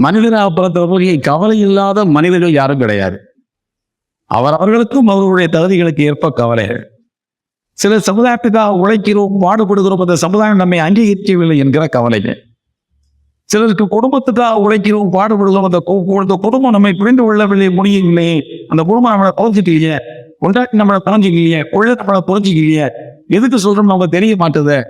மனிதனாக பிறந்தவர்கள் கவலை இல்லாத மனிதர்கள் யாரும் கிடையாது. அவர் அவர்களுக்கும் அவர்களுடைய தகுதிகளுக்கு ஏற்ப கவலை சில சமுதாயத்துக்காக உழைக்கிறோம் பாடுபடுகிறோம் அந்த சமுதாயம் நம்மை அங்கீகரிக்கவில்லை என்கிற கவலைகள். சிலருக்கு குடும்பத்துக்காக உழைக்கிறோம் பாடுபடுகிறோம் அந்த அந்த குடும்பம் நம்மை புரிந்து கொள்ளவில்லை முடியவில்லை. அந்த குடும்பம் நம்மளை புரிஞ்சுக்கலையே. கொண்டாட்டி நம்மளை புரிஞ்சுக்கலையே. கொள்ள நம்மளை புரிஞ்சுக்கலையே. எதுக்கு சொல்றோம் நம்ம தெரிய மாட்டுது?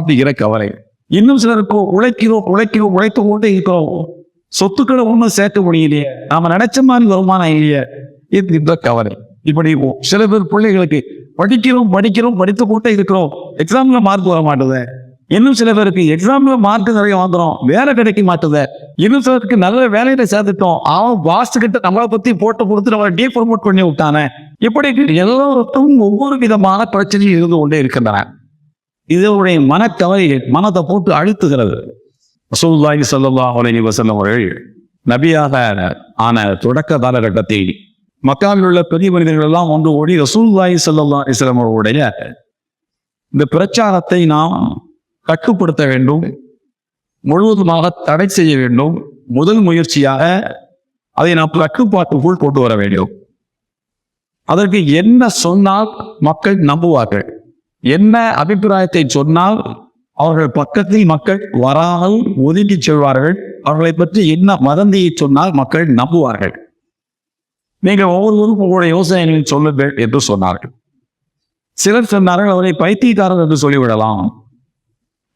அப்படிங்கிற கவலை இன்னும் சிலருக்கு உழைக்கிறோம் உழைக்கிறோம் உழைத்து கொண்டே இருக்கிறோம். சொத்துக்களை ஒன்றும் சேர்க்க முடியலையே. நாம நினைச்ச மாதிரி வருமானம் இல்லையே. இது இந்த கவலை. இப்படி சில பேர் பிள்ளைகளுக்கு படிக்கிறோம் படிக்கிறோம் படித்து கொண்டே இருக்கிறோம். எக்ஸாம்ல மார்க் வர மாட்டேது. இன்னும் சில பேருக்கு எக்ஸாம்ல மார்க் நிறைய வாங்குறோம். வேலை கிடைக்க மாட்டேது. இன்னும் சிலருக்கு நல்ல வேலையில சேர்த்துட்டோம் அவன் பாஸ் கிட்ட நம்மளை பத்தி போட்டு கொடுத்து நம்மளை டீ ப்ரொமோட் பண்ணி விட்டானே. இப்படி எல்லோருக்கும் ஒவ்வொரு விதமான பிரச்சனையும் இருந்து கொண்டே இருக்கின்றன. இதனுடைய மனக்கவலை மனத்தை போட்டு அழுத்துகிறது. ரசூல்லாஹி சல்லா அலி வஸல்லம் அவர்கள் நபியாக ஆன தொடக்க காலகட்டத்தில் மக்காவில் உள்ள பெரிய மனிதர்கள் எல்லாம் ஒன்று ஓடி ரசூல்லாஹி சல்லா அலிஸ்லாம் அவர்களுடைய இந்த பிரச்சாரத்தை நாம் கட்டுப்படுத்த வேண்டும் முழுவதுமாக தடை செய்ய வேண்டும். முதல் முயற்சியாக அதை நாம் கட்டுப்பாட்டுக்குள் கொண்டு வர வேண்டும். அதற்கு என்ன சொன்னால் மக்கள் நம்புவார்கள்? என்ன அபிப்பிராயத்தை சொன்னால் அவர்கள் பக்கத்தில் மக்கள் வராமல் ஒதுங்கி செல்வார்கள். அவர்களை பற்றி என்ன வதந்தியை சொன்னால் மக்கள் நம்புவார்கள். நீங்கள் ஒவ்வொருவரும் உங்களுடைய யோசனைகளை சொல்லுங்கள் என்று சொன்னார்கள். சிலர் சொன்னார்கள் அவரை பைத்தியக்காரர் என்று சொல்லிவிடலாம்.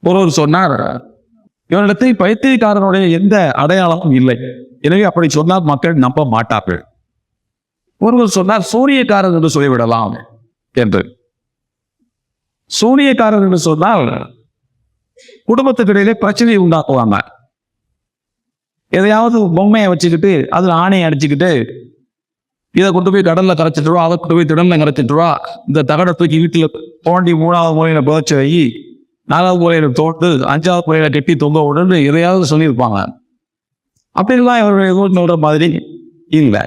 ஒருவர் சொன்னார் இவரிடத்தில் பைத்தியக்காரனுடைய எந்த அடையாளமும் இல்லை. எனவே அப்படி சொன்னால் மக்கள் நம்ப மாட்டார்கள். ஒருவர் சொன்னார் சூரியக்காரர் என்று சொல்லிவிடலாம் என்று. சூரியக்காரர் என்று சொன்னால் குடும்பத்துக்கிடையிலே பிரச்சனையை உண்டாக்குவாங்க. எதையாவது பொம்மையை வச்சுக்கிட்டு அதில் ஆணையை அடிச்சுக்கிட்டு இதை கொண்டு போய் கடல்ல கரைச்சிட்டுருவா அதை கொண்டு போய் திடல்ல கரைச்சிட்டுருவா இந்த தகடை தூக்கி வீட்டில் தோண்டி மூணாவது முறையில புதைச்சி வை நாலாவது முறையில தோண்டு அஞ்சாவது முறையில கெட்டி தொங்க விடுன்னு எதையாவது சொல்லியிருப்பாங்க. அப்படிலாம் எதுவும் சொல்ற மாதிரி இல்லை.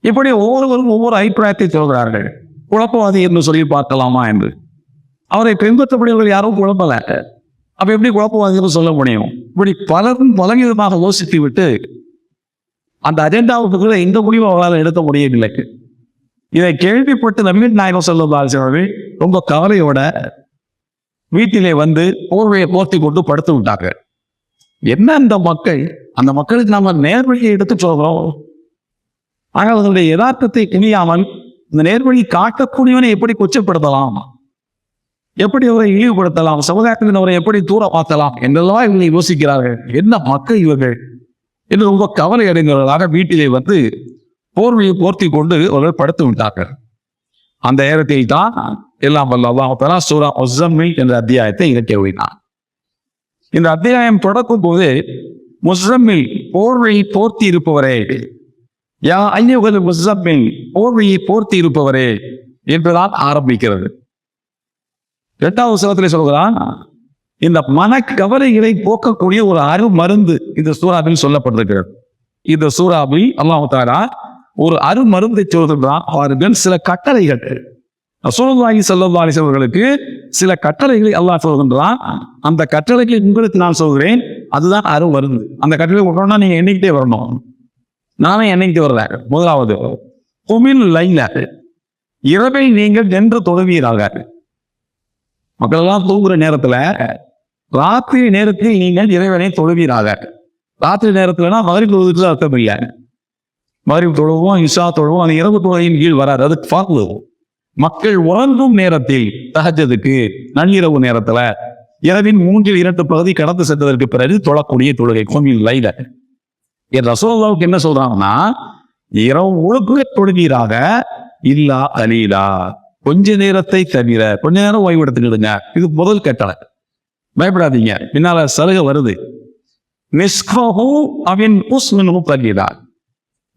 இப்படி ஒவ்வொருவரும் ஒவ்வொரு அபிப்பிராயத்தை சொல்கிறார்கள். குழப்பவாதி என்று சொல்லி பார்க்கலாமா என்று. அவரை பின்பற்றக்கூடியவர்கள் யாரும் குழப்பல. அப்ப எப்படி குழப்பவாதிகள் சொல்ல முடியும்? இப்படி பலரும் பலவிதமாக யோசித்து விட்டு அந்த அஜெண்டாவுக்கு கூட இந்த முடிவை அவரால் எடுக்க முடியவில்லை. இதை கேள்விப்பட்டு நவீன் நாயகம் சொல்லுவார்கள் ரொம்ப கவலையோட வீட்டிலே வந்து போர்வையை போர்த்தி கொண்டு படுத்து விட்டாங்க என்ன அந்த மக்கள்? அந்த மக்களுக்கு நாம நேர்வழியை எடுத்து சொல்றோம். ஆனால் அதனுடைய யதார்த்தத்தை துணியாமல் இந்த நேர்வழி காட்டக்கூடியவனை எப்படி கொச்சப்படுத்தலாம்? எப்படி அவரை இழிவுபடுத்தலாம்? சமுதாயத்தின் அவரை எப்படி தூரமாக்கலாம் என்றெல்லாம் இவங்க யோசிக்கிறார்கள். என்ன மக்கள் இவர்கள்? என்று ரொம்ப கவலை அடைந்தவர்களாக வீட்டிலே வந்து போர்வையை போர்த்தி கொண்டு அவர்கள் படுத்து விட்டார்கள். அந்த நேரத்தில் தான் எல்லாம் வல்ல சூரா ஒசம்மி என்ற அத்தியாயத்தை இறக்கி வைனான் இந்த அத்தியாயம் தொடக்கும் போது முசம்மில் போர்வையை போர்த்தி இருப்பவரே யா ஐயோகல் முசம்மில் போர்வையை போர்த்தி இருப்பவரே என்றுதான் ஆரம்பிக்கிறது. இரண்டாவது சிலத்தில் சொல்கிறான் இந்த மனக்கவலைகளை போக்கக்கூடிய ஒரு அரு மருந்து இந்த சூறாவில் சொல்லப்பட்டிருக்கிறது. இந்த சூறாவில் அல்லாஹ் தாலா ஒரு அரு மருந்தை சொல்கிறான் அவர்கள் சில கட்டளைகள். ரசூலுல்லாஹி ஸல்லல்லாஹு செல்வர்களுக்கு சில கட்டளைகளை அல்லாஹ் சொல்கின்றான் அந்த கட்டளைகளை உங்களுக்கு நான் சொல்கிறேன் அதுதான் அரு மருந்து. அந்த கட்டளை வரணும்னா நீங்க எண்ணிக்கிட்டே வரணும். நானே எண்ணிக்கிட்டு வர்றேன் முதலாவது குமில் லைல இரவை நீங்கள் நின்று தொழுவீராக மக்கள் எல்லாம் தூங்குற நேரத்துல ராத்திரி நேரத்தில் நீங்கள் இறைவனை தொழுவீராக. ராத்திரி நேரத்துலனா மகரிப் தொழுவதுக்கு அர்த்தம் இல்லை. மகரிப் தொழுவோம் இஷா தொழுவோம் அந்த இரவு தொழுகையின் கீழ் வராது. அது ஃபார்லு. மக்கள் உறங்கும் நேரத்தில் தகஜதுக்கு நள்ளிரவு நேரத்துல இரவின் மூன்றில் இரண்டு பகுதி கடந்து சென்றதற்கு பிறகு தொழக்கூடிய தொழுகை கோமில் லைல. என் ரசோல்லாவுக்கு என்ன சொல்றாங்கன்னா இரவு முழுக்க தொழுவீராக இல்லா அலீலா. கொஞ்ச நேரத்தை தவிர கொஞ்ச நேரம் ஓய்வு எடுத்துக்கிடுங்க இது முதல் கட்டளை. பயப்படாதீங்க. பின்னால சலுகை வருது. நிஸ்கஹு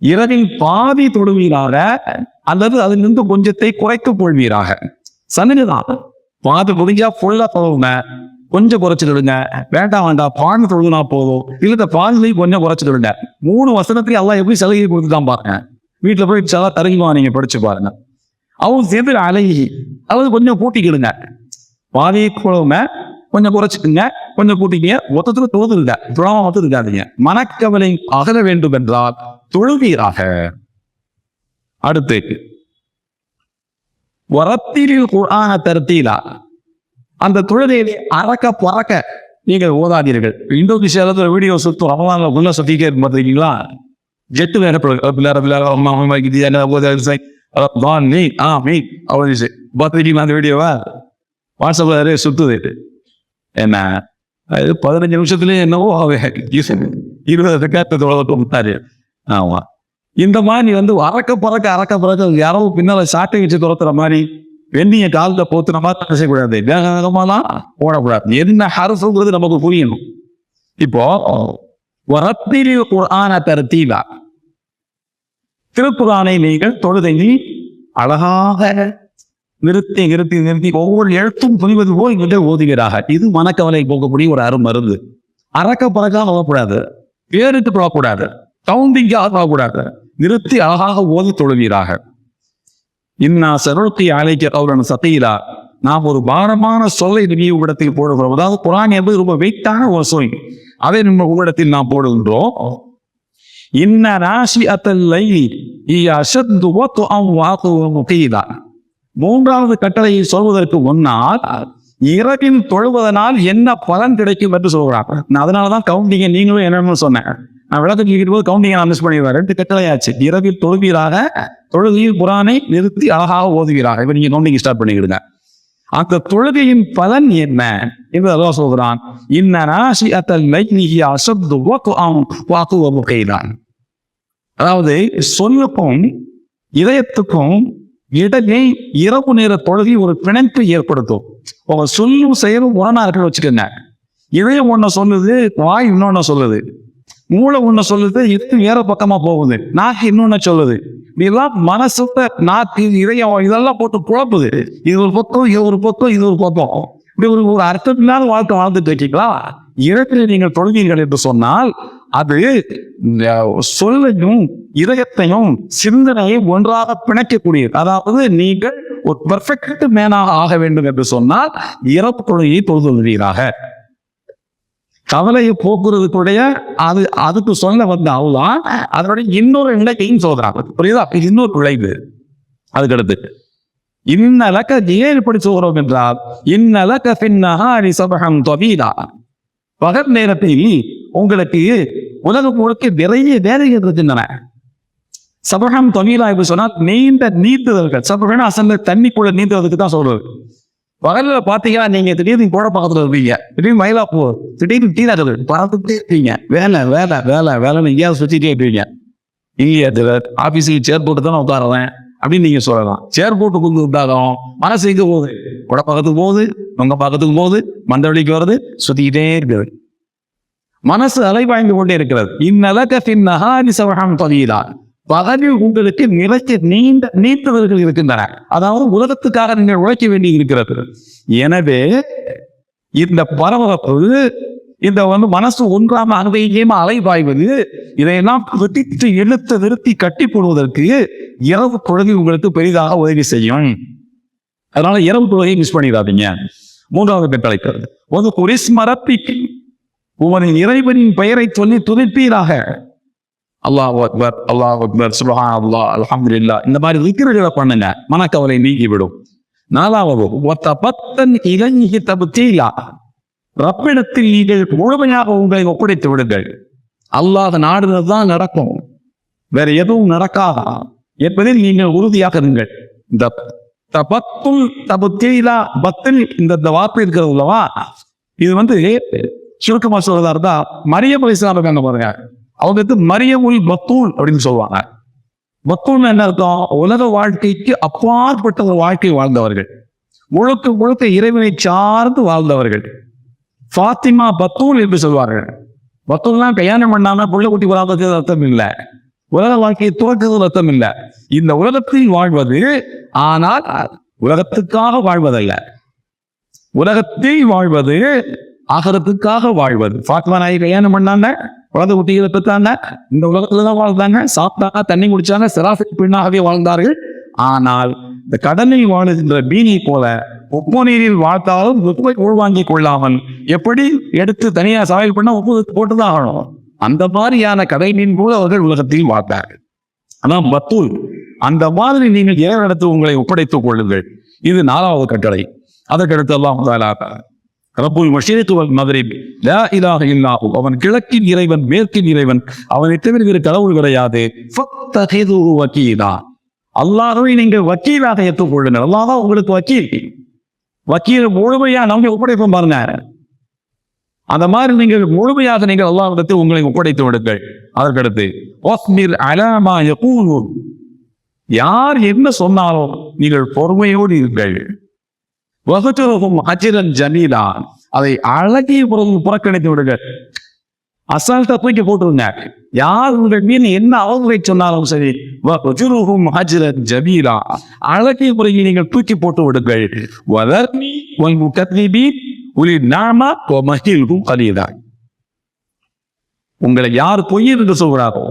இரவில் பாதி தொடுவீராக அல்லது அதிலிருந்து கொஞ்சத்தை குறைத்துக் கொள்வீராக. சன்னிதான் பாதி முடிஞ்சா ஃபுல்லா தொழுவுங்க. கொஞ்சம் குறைச்சிடுங்க வேண்டாம் வேண்டாம். பால் தொழுகுனா போதும். இல்ல இந்த பாதிலையும் கொஞ்சம் குறைச்சிடுங்க மூணு வசனத்தையும் எல்லாம் எப்படி சலுகை கொடுத்துதான் பாருங்க. வீட்டுல போய் சில தருகுமா நீங்க படிச்சு பாருங்க. அவங்க சேர்ந்து அழகி அதாவது கொஞ்சம் கூட்டிக்கிடுங்க. பாதி குழுவுங்க கொஞ்சம் குறைச்சிக்குங்க கொஞ்சம் கூட்டிங்க மொத்தத்துல தொழுதுருங்க. துழாம மட்டும் இருக்காதீங்க. மனக்கவலை அகல வேண்டும் என்றால் தொழுவீராக. அடுத்து வரத்திலில் குழான தருத்தீலா. அந்த தொழுகையிலே அறக்க பறக்க நீங்கள் ஓதாதீர்கள். இந்தோனேஷியால ஒரு வீடியோ சுத்தும் ரமலான்ல உள்ள சுத்திக்கே இருக்கு பார்த்துருக்கீங்களா ஜெட்டு வேற பிள்ளை பிள்ளைற அம்மா அம்மா தான் நீ ஆ மீ அவ்வளோ பார்த்துருக்கீங்களா அந்த வீடியோவா வாட்ஸ்அப்பில் நிறைய சுத்துது என்ன? அது பதினஞ்சு நிமிஷத்துலேயே என்னவோ அவன் இருபது ரெக்கார்டு முட்டாரு ஆமா. இந்த மாதிரி வந்து அறக்க பறக்க அறக்க பறக்க யாரோ பின்னால் சாட்டை வச்சு துரத்துற மாதிரி வெண்ணிய காலில் போத்துற மாதிரி செய்யக்கூடாது. வேக வேகமாலாம் ஓடக்கூடாது என்ன ஹரசுங்கிறது நமக்கு புரியணும். இப்போ வரத்திலே குர்ஆன தரத்தீலா திருக்குறானை நீங்கள் தொழுதையில் அழகாக நிறுத்தி நிறுத்தி நிறுத்தி ஒவ்வொரு எழுத்தும் புரிவது போல் நீங்கள் ஓதுகிறாக இது மனக்கவலை போகக்கூடிய ஒரு அரும் மருந்து. அறக்க பறக்காக போகக்கூடாது பேருக்கு போகக்கூடாது. கவுண்டிங்காக போகக்கூடாது. நிறுத்தி அழகாக ஓதி தொழுவீராக. இன்னா சருத்தி அழைக்க கௌரன் சத்தையிலா நாம் ஒரு பாரமான சொல்லை நினைவுபடத்தில் போடுகிறோம். அதாவது குரான் என்பது ரொம்ப வெயிட்டான ஒரு சொல். அதை நம்ம உங்களிடத்தில் நாம் போடுகின்றோம். இன்ன ராசி அத்தல்லை அசத்து ஓத்து அவன் மூன்றாவது கட்டளையை சொல்வதற்கு முன்னால் இரவில் தொழுவதனால் என்ன பலன் கிடைக்கும் என்று சொல்கிறார் நான் அதனாலதான் கவுண்டிங்க நீங்களும் என்னன்னு சொன்னேன். நான் விளக்கம் கேட்கும் போது கவுண்டிங்க நான் மிஸ் பண்ணிடுவேன். ரெண்டு கட்டளையாச்சு இரவில் தொழுவீராக தொழுகையில் புறானை நிறுத்தி அழகாக ஓதுவீராக. இப்ப நீங்க கவுண்டிங் ஸ்டார்ட் பண்ணிக்கிடுங்க. அந்த தொழுகையின் பலன் என்ன என்று அல்லாஹ் சொல்கிறான் இன்ன ராசி அத்தல் லைனிஹி அசத்து வாக்கு ஆம் வாக்கு தான் அதாவது சொல்லுக்கும் இதயத்துக்கும் இடையே இரவு நேர தொழுகை ஒரு பிணைப்பு ஏற்படுத்தும். உங்க சொல்லும் செயலும் உடனா இருக்குன்னு வச்சுக்கோங்க. இதயம் ஒன்று சொல்லுது வாய் இன்னொன்னு சொல்லுது. மூளை ஒன்று சொல்லுது இது வேற பக்கமா போகுது. நாக்கு இன்னொன்னு சொல்லுது. இதெல்லாம் மனசுல நாக்கு இதயம் இதெல்லாம் போட்டு குழப்புது. இது ஒரு பக்கம் இது ஒரு பக்கம் இது ஒரு பக்கம். இப்படி ஒரு ஒரு அர்த்தம் இல்லாத வாழ்க்கை வாழ்ந்துட்டு இருக்கீங்களா? இரவில் நீங்கள் தொழுவீர்கள் என்று சொன்னால் அது சொல்லையும் இதயத்தையும் சிந்தனையும் ஒன்றாக பிணைக்கக்கூடியது. அதாவது நீங்கள் ஒரு பெர்ஃபெக்ட் மேனாக ஆக வேண்டும் என்று சொன்னால் இறப்பு தொழுகையை தொழுதுவீராக கவலையை போக்குறதுக்குடைய அது அதுக்கு சொல்ல வந்த அவ்வளோ அதனுடைய இன்னொரு நிலையையும் சொல்றாங்க புரியுதா? இன்னொரு விளைவு. அதுக்கடுத்து இன்னலக்க ஏன் இப்படி சொல்கிறோம் என்றால் இன்னலக்க பின்னஹாரி சபகம் தொவீதா பகல் நேரத்தில் உங்களுக்கு உலகம் முழுக்க நிறைய வேலைகள் இருக்கின்றன. சபகம் தொவீலா இப்ப சொன்னால் நீண்ட நீந்துதல்கள். சபகம் அசந்த தண்ணிக்குள்ள நீந்துவதற்கு தான் சொல்றது. பகல்ல பாத்தீங்கன்னா நீங்க திடீர்னு கோட பக்கத்துல இருப்பீங்க. திடீர்னு மயிலாப்பூர் திடீர்னு டீ நகர் பார்த்துட்டே இருப்பீங்க. வேலை வேலை வேலை வேலைன்னு எங்கேயாவது சுத்திட்டே இருப்பீங்க. இங்கே ஆபீஸுக்கு சேர் போட்டு தானே உட்காருவேன் அப்படின்னு நீங்க சொல்லலாம். சேர் போட்டு கொண்டு உட்காரோம் மனசு எங்க போகுது? குட பக்கத்துக்கு போகுது உங்க பக்கத்துக்கு போகுது மந்தவெளிக்கு வருது சுத்திக்கிட்டே இருக்குது மனசு அலைவாய்ந்து கொண்டே இருக்கிறது. இந்நலகத்தின் நகாரி சவகம் தொகையிலா பதவி உங்களுக்கு நிறைச்சி நீண்ட நீத்தவர்கள் இருக்கின்றன அதாவது உலகத்துக்காக நீங்கள் உழைக்க வேண்டி இருக்கிறது. எனவே இந்த பரபரப்பு இந்த வந்து மனசு ஒன்றாம அங்கேயுமா அலைபாய்வது இதையெல்லாம் வெட்டித்து இழுத்து நிறுத்தி கட்டி போடுவதற்கு இரவு குழந்தை உங்களுக்கு பெரிதாக உதவி செய்யும். அதனால இரவு தொழுகையை மிஸ் பண்ணிடாதீங்க. மூன்றாவது கட்டளைக்கு ஒரு குரிஸ் உமது இறைவனின் பெயரை சொல்லி துதிப்பீராக. அல்லாஹ் அக்பர் அல்லாஹ் அக்பர் சுபஹான் அல்லாஹ் அல்ஹம்துலில்லாஹ். இந்த மாதிரி விக்கிரகளை பண்ணுங்க மனக்கவலை நீங்கிவிடும். நாலாவது ஒத்த பத்தன் இளைஞி தபுத்தீலா. ரப்பிடத்தில் நீங்கள் முழுமையாக உங்களை ஒப்படைத்து விடுங்கள். அல்லாத நாடுகள் தான் நடக்கும். வேற எதுவும் நடக்காதா? என்பதில் நீங்கள் உறுதியாக இருங்கள். இந்த தபத்துல் தபுத்தீலா பத்தில் இந்த இந்த வார்த்தை இருக்கிறது அல்லவா? இது வந்து சுருக்கமா சொல்றதா இருந்தா மரியம் இஸ்லாம் இருக்காங்க பாருங்க. அவங்க வந்து மரியமுல் பத்தூல் அப்படின்னு சொல்லுவாங்க. பத்தூல் என்ன அர்த்தம்? உலக வாழ்க்கைக்கு அப்பாற்பட்ட ஒரு வாழ்க்கை வாழ்ந்தவர்கள். முழுக்க முழுக்க இறைவனை சார்ந்து வாழ்ந்தவர்கள். ஃபாத்திமா பத்தூல் என்று சொல்வார்கள். பத்தூல்லாம் கல்யாணம் பண்ணாம புள்ள குட்டி வராதது அர்த்தம் இல்லை. உலக வாழ்க்கையை துவக்குவது அர்த்தம் இல்லை. இந்த உலகத்தில் வாழ்வது ஆனால் உலகத்துக்காக வாழ்வதல்ல. உலகத்தில் வாழ்வது ஆகரத்துக்காக வாழ்வது. ஃபாத்மா நாயை கல்யாணம் பண்ணாங்க? குழந்தை குட்டிகளை பெற்றாங்க. இந்த உலகத்துல தான் வாழ்ந்தாங்க. சாப்பிட்டாங்க தண்ணி குடிச்சாங்க. சராசரி பெண்ணாகவே வாழ்ந்தார்கள். ஆனால் இந்த கடலில் வாழுகின்ற பீனி போல உப்பு நீரில் வாழ்த்தாலும் உப்பை உள்வாங்கிக் கொள்ளாமல் எப்படி எடுத்து தனியாக சமையல் பண்ணால் உப்பு போட்டுதான் ஆகணும் அந்த மாதிரியான கதை மீன் போல அவர்கள் உலகத்தில் வாழ்ந்தார்கள். அதான் பத்தூல். அந்த மாதிரி நீங்கள் இறைவனிடத்து உங்களை ஒப்படைத்துக் கொள்ளுங்கள்? இது நாலாவது கட்டளை. அதற்கடுத்து எல்லாம் முதலாக மஷீரத்து வல் மகரிப் லா இலாக இல்லாஹு அவன் கிழக்கின் இறைவன் மேற்கின் இறைவன் அவனை தவிர வேறு கடவுள் கிடையாது. வக்கீலா. அல்லாஹ்வை நீங்கள் வக்கீலாக ஏற்றுக்கொள்ளுங்கள். அல்லாஹ் தான் உங்களுக்கு வக்கீல். வக்கீல் முழுமையா நம்ம ஒப்படைப்போம் பாருங்க. அந்த மாதிரி நீங்கள் முழுமையாக நீங்கள் அல்லாஹிடத்தில் உங்களை ஒப்படைத்து விடுங்கள். அதற்கடுத்து ஒஸ்மிர் அலாமா யார் என்ன சொன்னாலும் நீங்கள் பொறுமையோடு இருங்கள். வகுத்துவகும் அஜிரன் ஜமீலா அதை அழகிய புறக்கணித்து விடுங்கள் அசால்ட்டா தூக்கி போட்டுருங்க. யார் உங்கள் மீது என்ன அவர்களை சொன்னாலும் சரி வகுத்துவகும் அஜிரன் ஜமீலா. அழகிய முறையை நீங்கள் தூக்கி போட்டு விடுங்கள். வளர்மி உன் முகத்னிபி உலி நாமா மகிழ்வும் கலியதா உங்களை யார் பொய் என்று சொல்கிறாரோ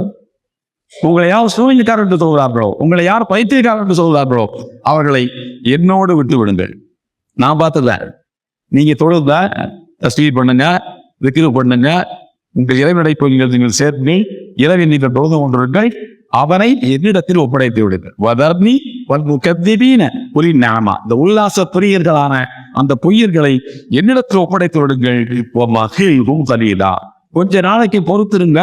உங்களை யார் சூழ்நிலைக்காரர் என்று சொல்கிறார்களோ உங்களை யார் பைத்தியக்காரர் என்று சொல்கிறார்களோ அவர்களை என்னோடு விட்டு விடுங்கள். நான் பார்த்ததேன் நீங்க தொழுதா தஸ்வீர் பண்ணுங்க விக்கிரு பண்ணுங்க. உங்கள் இறைவனை நீங்கள் நீங்கள் சேர்த்து இறைவன் நீங்கள் தொழுது கொண்டிருங்கள். அவனை என்னிடத்தில் ஒப்படைத்து விடுங்கள். வதர்னி முகத்திபீன புரி நாமா. இந்த உல்லாச பிரியர்களான அந்த பொய்யர்களை என்னிடத்தில் ஒப்படைத்து விடுங்கள். மகிழ்வும் கலியலா கொஞ்ச நாளைக்கு பொறுத்திருங்க.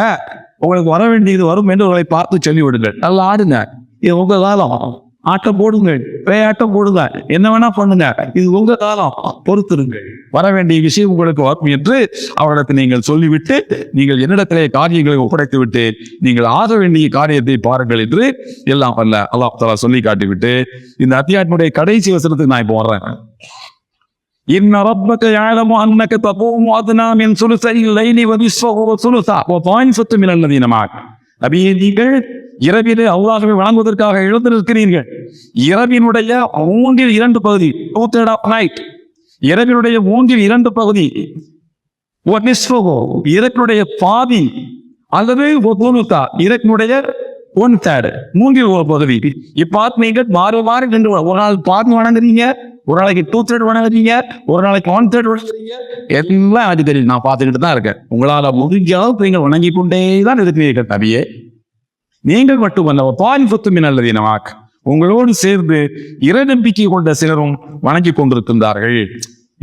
உங்களுக்கு வர வேண்டியது வரும் என்று உங்களை பார்த்து சொல்லி விடுங்கள் நல்லா ஆடுங்க. இது உங்க காலம். ஆட்டம் போடுங்கள் பேயாட்டம் போடுங்க என்ன வேணா பண்ணுங்க இது உங்க காலம் பொறுத்திருங்கள் வர வேண்டிய விஷயம் உங்களுக்கு வரும் என்று அவரிடத்தில் நீங்கள் சொல்லிவிட்டு நீங்கள் என்னிடத்திலே காரியங்களை ஒப்படைத்து விட்டு நீங்கள் ஆக வேண்டிய காரியத்தை பாருங்கள் என்று எல்லாம் அல்ல அல்லாஹ் தலா சொல்லி காட்டிவிட்டு இந்த அத்தியாயத்தினுடைய கடைசி வசனத்துக்கு நான் இப்போ வர்றேன் إن ربك يعلم أنك تقوم أدنى من ثلثي الليل ونصفه وثلثه وطائفة من الذين معك நபியை நீங்கள் இரவிலே அல்லாஹ்வை வணங்குவதற்காக எழுந்து நிற்கிறீர்கள். இரவினுடைய மூன்றில் இரண்டு பகுதி டூ தேர்ட் ஆஃப் நைட் இரவினுடைய மூன்றில் இரண்டு பகுதி இரப்பினுடைய பாதி அல்லது இரப்பினுடைய ஒன் தேர்டு மூன்றில் பகுதி. இப்ப நீங்கள் மாறு மாறி நின்று ஒரு நாள் பார்த்து வணங்குறீங்க ஒரு நாளைக்கு டூ தேர்ட் வணங்குறீங்க ஒரு நாளைக்கு ஒன் தேர்ட் வணங்குறீங்க. எல்லாம் எனக்கு தெரியும். நான் பார்த்துக்கிட்டு தான் இருக்கேன். உங்களால் முடிஞ்ச அளவுக்கு நீங்கள் வணங்கி கொண்டே தான் இருக்கிறீர்கள் தவியே நீங்கள் மட்டும் வந்த மட்டுமல்ல பாரிபத்து மின்னல்லது நமக்கு உங்களோடு சேர்ந்து இறை நம்பிக்கை கொண்ட சிலரும் வணங்கி கொண்டிருக்கின்றார்கள்.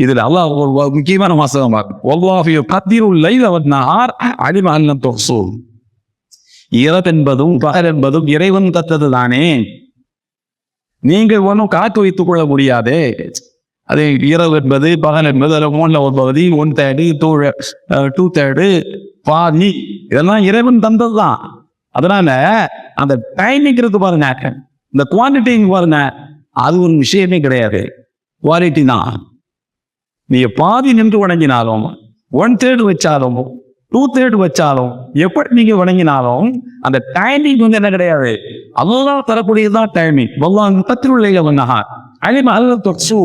இதுல அல்லாஹ் ஒரு வாசகமாக முக்கியமான வாசகம் லைல் கத்திருள் நான் ஆர் அலிம அல்லம் தொசூ இரவு என்பதும் பகல் என்பதும் இறைவன் தத்தது தானே நீங்கள் ஒன்றும் காத்து வைத்துக் கொள்ள முடியாதே. அது இரவு என்பது பகல் என்பது அதில் மூணுல ஒரு பகுதி one third two two third பாதி. இதெல்லாம் இறைவன் தந்தது தான் அதனால அந்த டைமிங்கிறது பாருங்க. இந்த குவான்டிட்டி பாருங்க. அது ஒரு விஷயமே கிடையாது. குவாலிட்டி தான். நீங்க பாதி நின்று வணங்கினாலும் ஒன் தேர்டு வச்சாலும் டூ தேர்டு வச்சாலும் எப்படி நீங்க வணங்கினாலும் அந்த டைமிங் வந்து என்ன கிடையாது. அதுதான் தரக்கூடியதுதான் டைமிங் வல்லாம் பத்திருள்ள வந்தா அலிம அல்ல தொற்று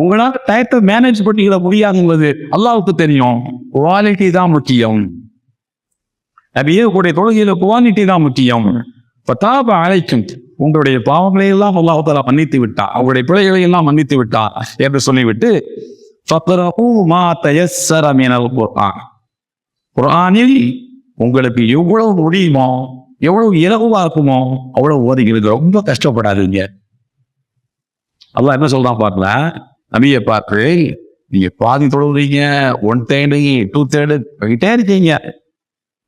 உங்களால் டயத்தை மேனேஜ் பண்ணிக்கிற முடியாதுங்கிறது அல்லாவுக்கு தெரியும். குவாலிட்டி தான் முக்கியம். நபியக்கூடிய தொழுகையில குவாலிட்டி தான் முக்கியம். பத்தாப அழைக்கும் உங்களுடைய பாவங்களை எல்லாம் அல்லாஹால மன்னித்து விட்டா அவருடைய பிழைகளை எல்லாம் மன்னித்து விட்டா என்று சொல்லிவிட்டு ஃபக்ரஹு மா தயஸ்ஸர மினல் குரானில் உங்களுக்கு எவ்வளவு முடியுமோ எவ்வளவு இலகுவாக்குமோ அவ்வளவு ஓதுகிறது ரொம்ப கஷ்டப்படாதீங்க. அல்லாஹ் என்ன சொல்றான் பாருங்க நபியை பார்த்து நீங்க பாதி தொழுறீங்க ஒன் தேர்டு டூ தேர்டு போயிட்டே இருக்கீங்க.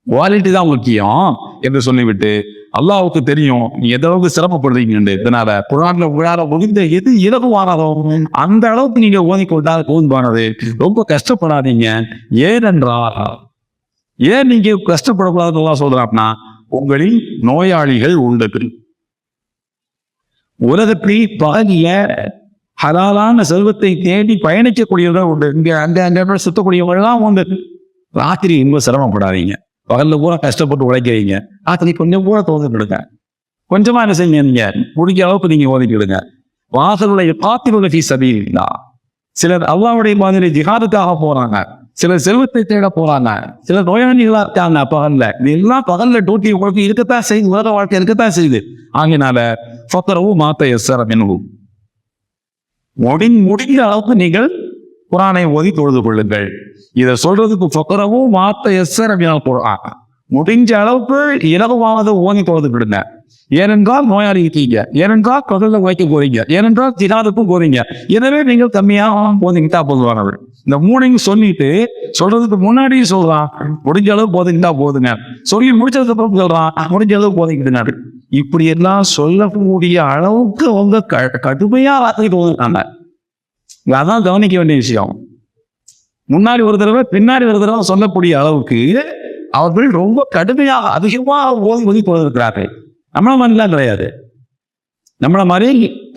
குவாலிட்டி தான் முக்கியம் என்று சொல்லிவிட்டு அல்லாவுக்கு தெரியும் நீ எந்த அளவுக்கு சிரமப்படுறீங்க இதனால குரான்ல உங்களால முடிந்த எது இலகுவானதோ அந்த அளவுக்கு நீங்க ஓதிக்கொண்டால் போதுமானது. ரொம்ப கஷ்டப்படாதீங்க. ஏனென்றால் ஏன் நீங்க கஷ்டப்படக்கூடாதுன்னு அல்லாஹ் அப்படின்னா உங்களில் நோயாளிகள் உண்டு. உலகத்தில் பாதிய ஹலாலான செல்வத்தை தேடி பயணிக்கக்கூடியவர்கள் உண்டு. இங்க அங்க அங்க சுத்தக்கூடியவர்கள்லாம் உண்டு. ராத்திரி ரொம்ப சிரமப்படாதீங்க. பகல்ல பூரா கஷ்டப்பட்டு உழைக்கிறீங்க. ராத்திரி கொஞ்சம் பூரா தோந்துக்கிடுங்க கொஞ்சமா என்ன செய்யுங்க நீங்க? முடிஞ்ச அளவுக்கு நீங்க ஓதிக்கிடுங்க வாசலுடைய காத்திருள்ள ஃபீஸ் சபீலில்லா சிலர் அல்லாவுடைய மாதிரி ஜிஹாதுக்காக போறாங்க. சிலர் செல்வத்தை தேட போறாங்க. சில நோயாளிகளா இருக்காங்க பகல்ல. எல்லாம் பகல்ல டூட்டி உங்களுக்கு இருக்கத்தான் செய்யுது உலக வாழ்க்கை இருக்கத்தான் செய்யுது ஆகினால சொத்தரவும் மாத்த எஸ்ஸர மின்ஹு. முடி முடிகிற அளவுக்கு நீங்கள் குரானை ஓதி தொழுது கொள்ளுங்கள். இதை சொல்றதுக்கு சொக்கரவும் மாத்த எஸ்ஸர் என போ முடிஞ்ச அளவுக்கு இலகுவானது ஓங்கி தொழுது விடுங்க ஏனென்றால் நோயாளி இருக்கீங்க ஏனென்றால் கடல்ல வைக்க போறீங்க. ஏனென்றால் தினாதுக்கும் போறீங்க. எனவே நீங்கள் கம்மியாக போதிக்கிட்டா போதுவானவர் இந்த மூணையும் சொல்லிட்டு சொல்றதுக்கு முன்னாடியும் சொல்றான். முடிஞ்ச அளவு போதிக்கிட்டா போதுங்க. சொல்லி முடிச்சதுக்கு அப்புறம் சொல்றான். முடிஞ்ச அளவு போதிக்கிட்டுங்க இப்படி எல்லாம் சொல்லக்கூடிய அளவுக்கு அவங்க க- கடுமையா வார்த்தைக்கு போதுங்க அதான் கவனிக்க வேண்டிய விஷயம். முன்னாடி ஒரு தடவை பின்னாடி ஒரு தடவை சொல்லக்கூடிய அளவுக்கு அவர்கள் ரொம்ப கடுமையாக அதிகமாக ஓதி ஓதி போயிருக்கிறார்கள் நம்மள மாதிரிலாம் கிடையாது. நம்மள மாதிரி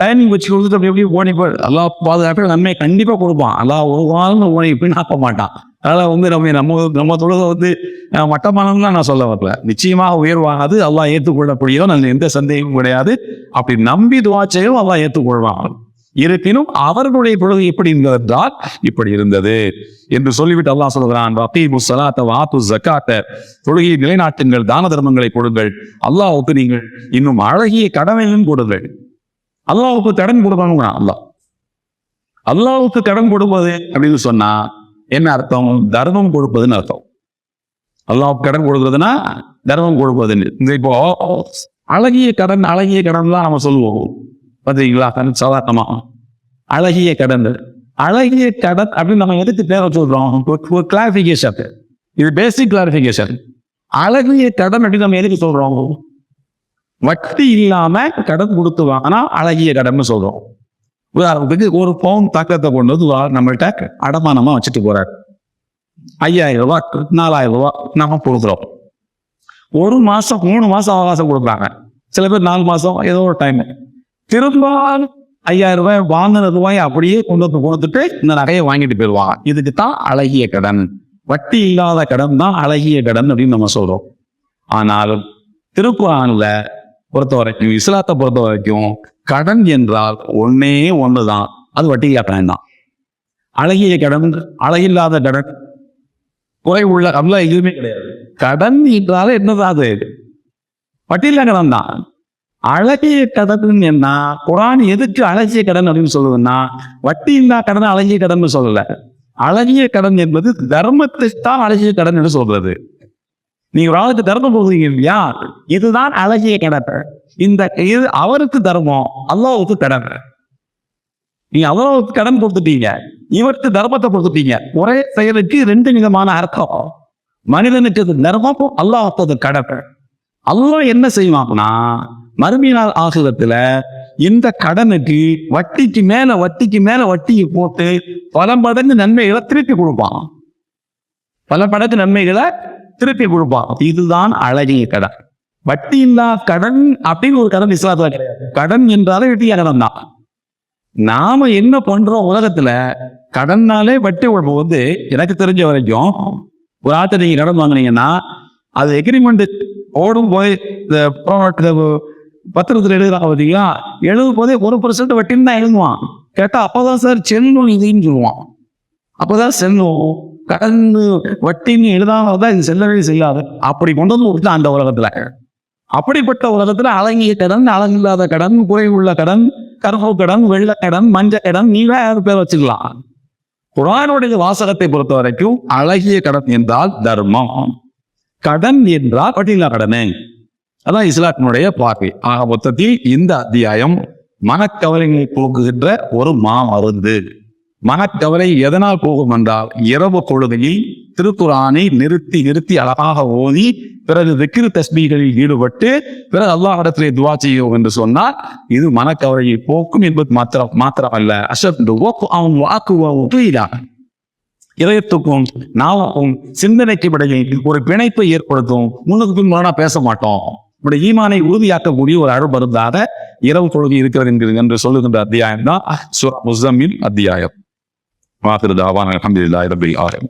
டைமிங் வச்சு கொடுத்துட்டு அப்படி எப்படி ஓடி போய் எல்லா பாதுகாப்பையும் நன்மை கண்டிப்பாக கொடுப்பான். எல்லா ஒரு வாரம் ஓடி போய் ஆக்க மாட்டான். அதனால் வந்து நம்ம நம்ம நம்ம தொழுகை வந்து அஹ், மட்டமானதுலாம் நான் சொல்ல வரல. நிச்சயமாக உயர்வாகாது. எல்லாம் ஏற்றுக்கொள்ளக்கூடியதோ நல்ல எந்த சந்தேகமும் கிடையாது. அப்படி நம்பி துவாச்சையும் அல்லாஹ் ஏற்றுக்கொள்வான். இருப்பினும் அவர்களுடைய தொழுகை எப்படி இருந்தது என்றால் இப்படி இருந்தது என்று சொல்லிவிட்டு அல்லாஹ் சொல்கிறான் வகீமு சலாத்த வாத்து ஜக்காத்த தொழுகையை நிலைநாட்டுங்கள் தான தர்மங்களை கொடுங்கள் அல்லாஹுக்கு நீங்கள் இன்னும் அழகிய கடமையும் கொடுங்கள் அல்லாஹுக்கு கடன் கொடுப்பாங்க அல்லாஹ். அல்லாஹுக்கு கடன் கொடுப்பது அப்படின்னு சொன்னா என்ன அர்த்தம்? தர்மம் கொடுப்பதுன்னு அர்த்தம். அல்லாஹுக்கு கடன் கொடுக்குறதுன்னா தர்மம் கொடுப்பதுன்னு. இந்த இப்போ அழகிய கடன் அழகிய கடன் தான் நம்ம சொல்லுவோம். பார்த்தீங்களா கடன் சாதாரணமா. அழகிய கடந்து அழகிய கடன் அப்படின்னு நம்ம எதுக்கு பேர சொல்றோம்? ஒரு கிளாரிபிகேஷன் இது பேசிக் கிளாரிஃபிகேஷன் அழகிய கடன் அப்படின்னு நம்ம எதுக்கு சொல்றோம்? வட்டி இல்லாம கடன் கொடுத்து வாங்கினா அழகிய கடன்னு சொல்றோம். உதாரணத்துக்கு ஒரு பவுன் தாக்கத்தை கொண்டு வந்து வா- நம்மள்ட்ட அடமானமா வச்சுட்டு போறாரு. ஐயாயிரம் ரூபாய் நாலாயிரம் ரூபாய் நம்ம கொடுக்குறோம். ஒரு மாசம் மூணு மாசம் அவகாசம் கொடுக்குறாங்க. சில பேர் நாலு மாசம் ஏதோ ஒரு டைம் திரும்ப ஐயாயிரம் ரூபாய் வாங்கின ரூபாய் அப்படியே கொண்டு வந்து கொடுத்துட்டு இந்த நகையை வாங்கிட்டு போயிடுவாங்க இதுக்கு தான் அழகிய கடன். வட்டி இல்லாத கடன் தான் அழகிய கடன் அப்படின்னு நம்ம சொல்றோம். ஆனால் திருக்குறானில் பொறுத்த வரைக்கும் இஸ்லாத்தை பொறுத்த வரைக்கும் கடன் என்றால் ஒன்னே தான் அது வட்டி இல்லா கடன் தான். அழகிய கடன் அழகில்லாத கடன் குறை உள்ள அப்படிலாம் எதுவுமே கிடையாது. கடன் என்றாலே என்னதான் அது? வட்டியில்லா கடன் தான். அழகிய கடன் என்ன? குரான் எதுக்கு அழகிய கடன் அப்படின்னு சொல்லுதுன்னா வட்டி இல்லா கடன் அழகிய கடன் சொல்லல. அழகிய கடன் என்பது தர்மத்தை தான் அழகிய கடன் என்று சொல்றது. நீங்க ஒரு ஆளுக்கு தர்மம் கொடுக்குறீங்க இல்லையா? இதுதான் அழகிய கடன். இந்த இது அவருக்கு தர்மம் அல்லாவுக்கு கடன். நீங்க அல்லாஹ்வுக்கு கடன் கொடுத்துட்டீங்க இவருக்கு தர்மத்தை கொடுத்துட்டீங்க. ஒரே செயலுக்கு ரெண்டு விதமான அர்த்தம். மனிதனுக்கு தர்மம் அல்லாஹ்வுக்கு கடன். அல்லாஹ் என்ன செய்வாங்கன்னா மறுமையினால் நாள் இந்த கடனுக்கு வட்டிக்கு மேல வட்டிக்கு மேல வட்டியை போட்டு பல மடங்கு நன்மைகளை திருப்பி கொடுப்பான். பல மடங்கு நன்மைகளை திருப்பி கொடுப்பான். இதுதான் அழகிய கடன். வட்டி இல்லா கடன் அப்படின்னு ஒரு கடன் இஸ்லாத்துல கிடையாது. கடன் என்றாலே வெட்டிய கடன் தான். நாம என்ன பண்றோம் உலகத்துல? கடன்னாலே வட்டி உழப்பு வந்து எனக்கு தெரிஞ்ச வரைக்கும் ஒரு ஆத்த நீங்க கடன் வாங்குனீங்கன்னா அது எக்ரிமெண்ட் ஓடும் போய் இந்த பத்திரத்தில் எழுதுறாங்க பார்த்தீங்களா எழுதும் போதே ஒரு பர்சன்ட் வட்டின்னு தான் எழுதுவான். கேட்டால் அப்போ தான் சார் செல்லும் இதுன்னு சொல்லுவான். அப்பதான் செல்லும். கடன் வட்டின்னு எழுதாமல் தான் இது செல்லவே செய்யாது. அப்படி கொண்டு வந்து விட்டு அந்த உலகத்தில். அப்படிப்பட்ட உலகத்தில் அழகிய கடன் அழகில்லாத கடன் குறை உள்ள கடன் கருப்பு கடன் வெள்ள கடன் மஞ்ச கடன் நீ வேற பேர் வச்சுக்கலாம். குரானுடைய வாசகத்தை பொறுத்த வரைக்கும் அழகிய கடன் என்றால் தர்மம். கடன் என்றால் வட்டியில்லா கடனு. அதான் இஸ்லாத்தினுடைய பார்வை. ஆக மொத்தத்தில் இந்த அத்தியாயம் மனக்கவலைகளை போக்குகின்ற ஒரு மாமருந்து. மனக்கவலை எதனால் போகும் என்றால் இரவு பொழுதையில் திருக்குறானை நிறுத்தி நிறுத்தி அழகாக ஓதி பிறகு திக்கிரு தஸ்மிகளில் ஈடுபட்டு பிறகு அல்லாஹிடத்திலே துவா செய்யும் என்று சொன்னால் இது மனக்கவலையை போக்கும் என்பது மாத்திரம் மாத்திரமல்ல. அசப்டு அவன் வாக்கு இதயத்துக்கும் நாவுக்கும் சிந்தனைக்கு இடையில் ஒரு பிணைப்பை ஏற்படுத்தும். முன்னுக்கு பின் பேச மாட்டோம். உடைய ஈமானை உறுதியாக்கக்கூடிய ஒரு அருள்பருந்தாக இரவு பொழுது இருக்கிறது என்கிறது என்று சொல்லுகின்ற அத்தியாயம் தான் சூரா அத்தியாயம். வாக்குறது ஆவான் அலமதுல்லாஹி ரபில் ஆலம்